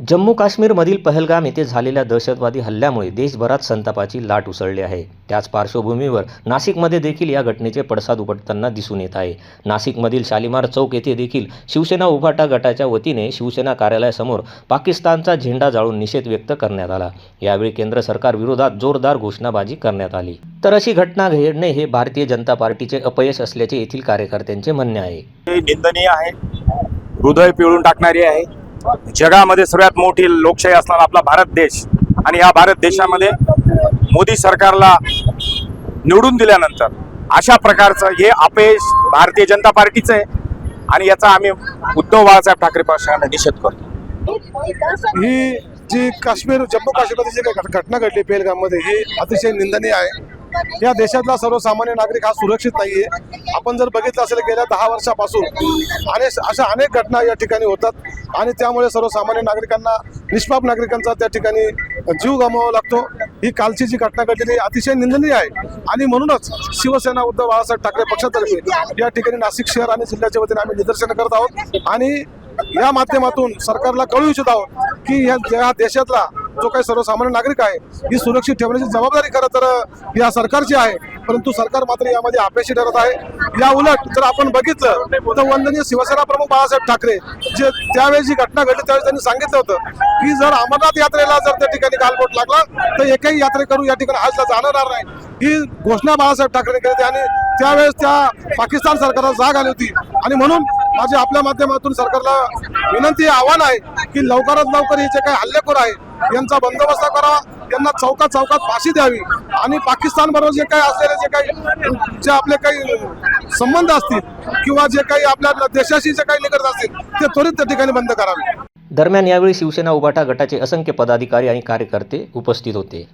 जम्मू काश्मीरमधील पहलगाम येथे झालेल्या दहशतवादी हल्ल्यामुळे देशभरात संतापाची लाट उसळली आहे. त्याच पार्श्वभूमीवर नाशिकमध्ये देखील या घटनेचे पडसाद उमटताना दिसून येत आहे. नाशिकमधील शालिमार चौक येथे देखील शिवसेना उभाटा गटाच्या वतीने शिवसेना कार्यालयासमोर पाकिस्तानचा झेंडा जाळून निषेध व्यक्त करण्यात आला. यावेळी केंद्र सरकार विरोधात जोरदार घोषणाबाजी करण्यात आली. तर अशी घटना घडणे हे भारतीय जनता पार्टीचे अपयश असल्याचे येथील कार्यकर्त्यांचे म्हणणे आहे. निंदनीय आहे. हृदय पिळून टाकणारी आहे. जगामध्ये सर्वात मोठी लोकशाही असणारा आपला भारत देश. आणि या भारत देशामध्ये मोदी सरकारला निवडून दिल्यानंतर अशा प्रकारचं हे अपयश भारतीय जनता पार्टीचं आहे. आणि याचा आम्ही उद्धव बाळासाहेब ठाकरे पक्षाने निषेध करतो. ही जी काश्मीर जम्मू काश्मीरमध्ये जी काही घट- घटना घडली पेलगाममध्ये ही अतिशय निंदनीय आहे. या देशातला सर्वसामान्य नागरिक हा सुरक्षित नाहीये. आपण जर बघितलं असेल गेल्या दहा वर्षापासून अनेक अशा अनेक घटना या ठिकाणी होतात आणि त्यामुळे सर्वसामान्य नागरिकांना निष्पाप नागरिकांचा त्या ठिकाणी जीव गमवावा लागतो. ही कालची जी घटना घडलेली अतिशय निंदनीय आहे. आणि म्हणूनच शिवसेना उद्धव बाळासाहेब ठाकरे पक्षातर्फे या ठिकाणी नाशिक शहर आणि जिल्ह्याच्या वतीने आम्ही निदर्शन करत आहोत. आणि या माध्यमातून सरकारला कळू इच्छित आहोत की या देशातला जो काही सर्वसामान्य नागरिक आहे ही सुरक्षित ठेवण्याची जबाबदारी खरं तर या सरकारची आहे. परंतु सरकार मात्र यामध्ये अपयशी ठरत आहे. या उलट जर आपण बघितलं तर वंदनीय शिवसेना प्रमुख बाळासाहेब ठाकरे जे त्यावेळेस जी घटना घडली त्यावेळेस त्यांनी सांगितलं होतं की जर अमरनाथ यात्रेला जर त्या ठिकाणी गालबोट लागला तर एकही यात्रेकरू या ठिकाणी हजला जाणार नाही. ही घोषणा बाळासाहेब ठाकरे केली होती आणि त्यावेळेस त्या पाकिस्तान सरकारला जाग आली होती. आणि म्हणून माझी आपल्या माध्यमातून सरकारला विनंती आव्हान आहे की लवकरात लवकर हे जे काही हल्लेखोर आहे यांचा बंदोबस्त करावा यांना चौकात चौकात फाशी द्यावी. आणि पाकिस्तान बरोबर जे काही असलेले जे काही जे आपले काही संबंध असतील किंवा जे काही आपल्या देशाशी जे काही निगडीत असतील ते त्वरित त्या ठिकाणी बंद करावे. दरम्यान यावेळी शिवसेना उभाटा गटाचे असंख्य पदाधिकारी आणि कार्यकर्ते उपस्थित होते.